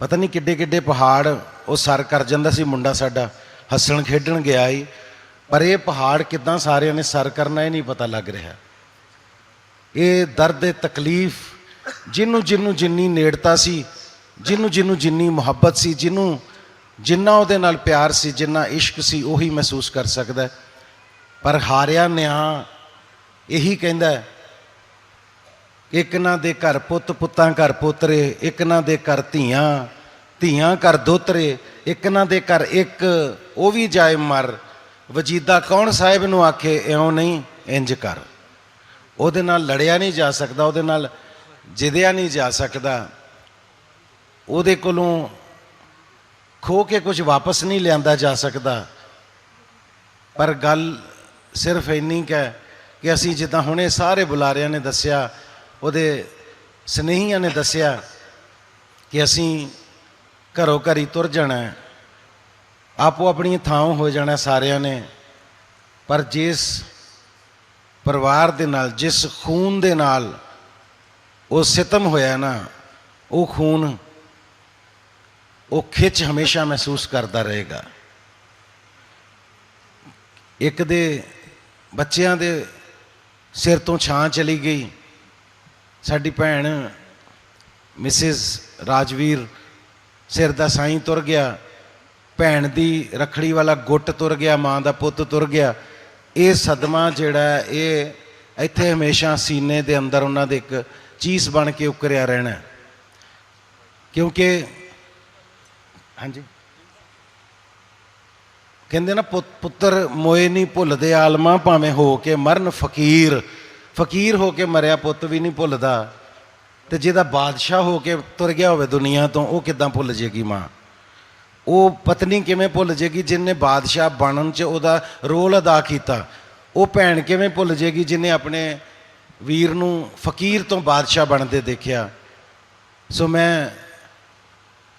ਪਤਾ ਨਹੀਂ ਕਿੱਡੇ ਕਿੱਡੇ ਪਹਾੜ, ਉਹ ਸਰ ਕਰ ਜਾਂਦਾ ਸੀ ਮੁੰਡਾ ਸਾਡਾ, ਹੱਸਣ ਖੇਡਣ ਗਿਆ ਹੀ ਪਰ ਇਹ ਪਹਾੜ ਕਿਦਾਂ ਸਾਰਿਆਂ ਨੇ ਸਰ ਕਰਨਾ ਇਹ ਨਹੀਂ ਪਤਾ ਲੱਗ ਰਿਹਾ। ਇਹ ਦਰਦ ਇਹ ਤਕਲੀਫ, ਜਿਹਨੂੰ ਜਿਹਨੂੰ ਜਿੰਨੀ ਨੇੜਤਾ ਸੀ, ਜਿਹਨੂੰ ਜਿਹਨੂੰ ਜਿੰਨੀ ਮੁਹੱਬਤ ਸੀ, ਜਿਹਨੂੰ ਜਿੰਨਾ ਉਹਦੇ ਨਾਲ ਪਿਆਰ ਸੀ, ਜਿੰਨਾ ਇਸ਼ਕ ਸੀ, ਉਹੀ ਮਹਿਸੂਸ ਕਰ ਸਕਦਾ। ਪਰ ਹਾਰਿਆ ਨਿਆਂ ਇਹੀ ਕਹਿੰਦਾ ਇੱਕ ਨਾ ਦੇ ਘਰ ਪੁੱਤ, ਪੁੱਤਾਂ ਘਰ ਪੋਤਰੇ, ਇੱਕ ਨਾ ਦੇ ਘਰ ਧੀਆਂ ਧੀਆਂ ਘਰ ਦੋਤਰੇ, ਇੱਕ ਨਾ ਦੇ ਘਰ ਇੱਕ, ਉਹ ਵੀ ਜਾਏ ਮਰ। ਵਜੀਦਾ ਕੌਣ ਸਾਹਿਬ ਨੂੰ ਆਖੇ, ਇਉਂ ਨਹੀਂ, ਇੰਜ ਕਰ। ਉਹਦੇ ਨਾਲ ਲੜਿਆ ਨਹੀਂ ਜਾ ਸਕਦਾ, ਉਹਦੇ ਨਾਲ ਜਿੱਦਿਆ ਨਹੀਂ ਜਾ ਸਕਦਾ। ਉਹਦੇ ਕੋਲੋਂ ਖੋ ਕੇ ਕੁਝ ਵਾਪਸ ਨਹੀਂ ਲਿਆਂਦਾ ਜਾ ਸਕਦਾ। ਪਰ ਗੱਲ ਸਿਰਫ ਇੰਨੀ ਕੁ ਹੈ ਕਿ ਅਸੀਂ ਜਿੱਦਾਂ ਹੁਣੇ ਸਾਰੇ ਬੁਲਾਰਿਆਂ ਨੇ ਦੱਸਿਆ ਉਹਦੇ ਸਨੇਹੀਆਂ ਨੇ ਦੱਸਿਆ ਕਿ ਅਸੀਂ ਘਰੋਂ ਘਰੀ ਤੁਰ ਜਾਣਾ ਹੈ। ਆਪੋ ਆਪਣੀ ਥਾਂ ਹੋ ਜਾਣਾ ਸਾਰਿਆਂ ਨੇ। ਪਰ ਜਿਸ ਪਰਿਵਾਰ ਦੇ ਨਾਲ, ਜਿਸ ਖੂਨ ਦੇ ਨਾਲ ਉਹ ਸਿਤਮ ਹੋਇਆ ਨਾ, ਉਹ ਖੂਨ ਉਹ ਖਿੱਚ ਹਮੇਸ਼ਾ ਮਹਿਸੂਸ ਕਰਦਾ ਰਹੇਗਾ। ਇੱਕ ਦੇ ਬੱਚਿਆਂ ਦੇ ਸਿਰ ਤੋਂ ਛਾਂ ਚਲੀ ਗਈ। ਸਾਡੀ ਭੈਣ ਮਿਸਿਸ ਰਾਜਵੀਰ ਸਿਰ ਦਾ ਸਾਈਂ ਤੁਰ ਗਿਆ, ਭੈਣ ਦੀ ਰਖੜੀ ਵਾਲਾ ਗੁੱਟ ਤੁਰ ਗਿਆ, ਮਾਂ ਦਾ ਪੁੱਤ ਤੁਰ ਗਿਆ। ਇਹ ਸਦਮਾ ਜਿਹੜਾ ਇਹ ਇੱਥੇ ਹਮੇਸ਼ਾ ਸੀਨੇ ਦੇ ਅੰਦਰ ਉਹਨਾਂ ਦੇ ਇੱਕ ਚੀਸ ਬਣ ਕੇ ਉਕਰਿਆ ਰਹਿਣਾ ਕਿਉਂਕਿ, ਹਾਂਜੀ। ਕਹਿੰਦੇ ਨਾ ਪੁੱਤਰ ਮੋਏ ਨਹੀਂ ਭੁੱਲਦੇ ਆਲਮਾ ਭਾਵੇਂ ਹੋ ਕੇ ਮਰਨ ਫਕੀਰ। ਫਕੀਰ ਹੋ ਕੇ ਮਰਿਆ ਪੁੱਤ ਵੀ ਨਹੀਂ ਭੁੱਲਦਾ ਤੇ ਜਿਹਦਾ ਬਾਦਸ਼ਾਹ ਹੋ ਕੇ ਤੁਰ ਗਿਆ ਹੋਵੇ ਦੁਨੀਆ ਤੋਂ, ਉਹ ਕਿਦਾਂ ਭੁੱਲ ਜੇਗੀ ਮਾਂ? ਉਹ ਪਤਨੀ ਕਿਵੇਂ ਭੁੱਲ ਜੇਗੀ ਜਿਨੇ ਬਾਦਸ਼ਾਹ ਬਣਨ 'ਚ ਉਹਦਾ ਰੋਲ ਅਦਾ ਕੀਤਾ? ਉਹ ਭੈਣ ਕਿਵੇਂ ਭੁੱਲ ਜੇਗੀ ਜਿਨੇ ਆਪਣੇ ਵੀਰ ਨੂੰ ਫਕੀਰ ਤੋਂ ਬਾਦਸ਼ਾਹ ਬਣਦੇ ਦੇਖਿਆ? ਸੋ ਮੈਂ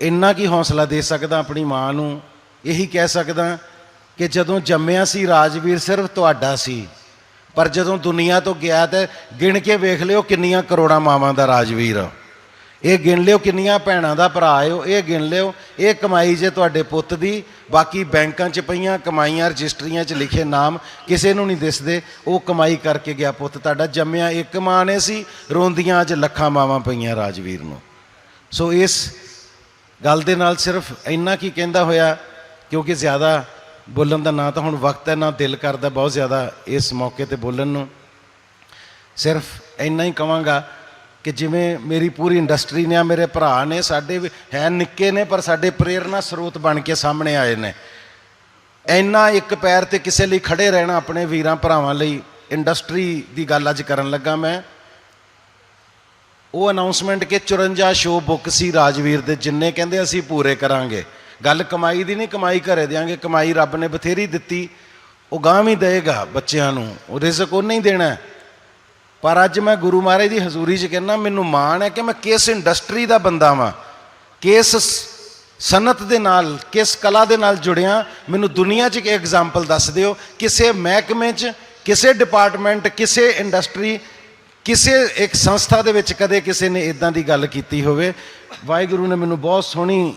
ਇੰਨਾ ਕੀ ਹੌਸਲਾ ਦੇ ਸਕਦਾ ਆਪਣੀ ਮਾਂ ਨੂੰ, ਇਹੀ ਕਹਿ ਸਕਦਾ ਕਿ ਜਦੋਂ ਜੰਮਿਆ ਸੀ ਰਾਜਵੀਰ ਸਿਰਫ ਤੁਹਾਡਾ ਸੀ। ਪਰ ਜਦੋਂ ਦੁਨੀਆ ਤੋਂ ਗਿਆ ਤੇ ਗਿਣ ਕੇ ਵੇਖ ਲਿਓ ਕਿੰਨੀਆਂ ਕਰੋੜਾਂ ਮਾਵਾਂ ਦਾ ਰਾਜਵੀਰ ਆ। ਇਹ ਗਿਣ ਲਿਓ ਕਿੰਨੀਆਂ ਭੈਣਾਂ ਦਾ ਭਰਾ ਹੋ ਇਹ ਗਿਣ ਲਿਓ, ਇਹ ਕਮਾਈ ਜੇ ਤੁਹਾਡੇ ਪੁੱਤ ਦੀ, ਬਾਕੀ ਬੈਂਕਾਂ 'ਚ ਪਈਆਂ, ਕਮਾਈਆਂ ਰਜਿਸਟਰੀਆਂ 'ਚ ਲਿਖੇ ਨਾਮ ਕਿਸੇ ਨੂੰ ਨਹੀਂ ਦਿਸਦੇ, ਉਹ ਕਮਾਈ ਕਰਕੇ ਗਿਆ ਪੁੱਤ ਤੁਹਾਡਾ, ਜੰਮਿਆ ਇੱਕ ਮਾਂ ਨੇ ਸੀ, ਰੋਂਦੀਆਂ ਅੱਜ ਲੱਖਾਂ ਮਾਵਾਂ ਪਈਆਂ ਰਾਜਵੀਰ ਨੂੰ ਸੋ ਇਸ ਗੱਲ ਦੇ ਨਾਲ ਸਿਰਫ ਇੰਨਾ ਕੀ ਕਹਿੰਦਾ ਹੋਇਆ, ਕਿਉਂਕਿ ਜ਼ਿਆਦਾ ਬੋਲਣ ਦਾ ਨਾ ਤਾਂ ਹੁਣ ਵਕਤ ਹੈ, ਨਾ ਦਿਲ ਕਰਦਾ ਬਹੁਤ ਜ਼ਿਆਦਾ ਇਸ ਮੌਕੇ ਤੇ ਬੋਲਣ ਨੂੰ। ਸਿਰਫ ਇੰਨਾ ਹੀ ਕਵਾਂਗਾ ਕਿ ਜਿਵੇਂ ਮੇਰੀ ਪੂਰੀ ਇੰਡਸਟਰੀ ਨੇ, ਆ ਮੇਰੇ ਭਰਾ ਨੇ, ਸਾਡੇ ਵੀ ਹੈ ਨਿੱਕੇ ਨੇ, ਪਰ ਸਾਡੇ ਪ੍ਰੇਰਨਾ ਸਰੋਤ ਬਣ ਕੇ ਸਾਹਮਣੇ ਆਏ ਨੇ। ਇੰਨਾ ਇੱਕ ਪੈਰ ਤੇ ਕਿਸੇ ਲਈ ਖੜੇ ਰਹਿਣਾ ਆਪਣੇ ਵੀਰਾਂ ਭਰਾਵਾਂ ਲਈ ਇੰਡਸਟਰੀ ਦੀ ਗੱਲ ਅੱਜ ਕਰਨ ਲੱਗਾ ਮੈਂ। ਉਹ ਅਨਾਉਂਸਮੈਂਟ ਕਿ 54 ਸ਼ੋਅ ਬੁੱਕ ਸੀ ਰਾਜਵੀਰ ਦੇ, ਜਿੰਨੇ ਕਹਿੰਦੇ ਅਸੀਂ ਪੂਰੇ ਕਰਾਂਗੇ। ਗੱਲ ਕਮਾਈ ਦੀ ਨਹੀਂ, ਕਮਾਈ ਘਰੇ ਦਿਆਂਗੇ, ਕਮਾਈ ਰੱਬ ਨੇ ਬਥੇਰੀ ਦਿੱਤੀ। ਉਹ ਗਾਂ ਵੀ ਦੇਗਾ ਬੱਚਿਆਂ ਨੂੰ ਉਹ ਰਿਜ਼ਕ ਉਹ ਨਹੀਂ ਦੇਣਾ। ਪਰ ਅੱਜ ਮੈਂ ਗੁਰੂ ਮਹਾਰਾਜ ਦੀ ਹਜ਼ੂਰੀ 'ਚ ਕਹਿੰਦਾ, ਮੈਨੂੰ ਮਾਣ ਹੈ ਕਿ ਮੈਂ ਕਿਸ ਇੰਡਸਟਰੀ ਦਾ ਬੰਦਾ ਵਾਂ, ਕਿਸ ਸ- ਸਨਅਤ ਦੇ ਨਾਲ, ਕਿਸ ਕਲਾ ਦੇ ਨਾਲ ਜੁੜਿਆ। ਮੈਨੂੰ ਦੁਨੀਆ 'ਚ ਇੱਕ ਐਗਜ਼ਾਮਪਲ ਦੱਸ ਦਿਓ, ਕਿਸੇ ਮਹਿਕਮੇ 'ਚ, ਕਿਸੇ ਡਿਪਾਰਟਮੈਂਟ ਕਿਸੇ ਇੰਡਸਟਰੀ ਕਿਸੇ ਇੱਕ ਸੰਸਥਾ ਦੇ ਵਿੱਚ ਕਦੇ ਕਿਸੇ ਨੇ ਇਦਾਂ ਦੀ ਗੱਲ ਕੀਤੀ ਹੋਵੇ। ਵਾਹਿਗੁਰੂ ਨੇ ਮੈਨੂੰ ਬਹੁਤ ਸੋਹਣੀ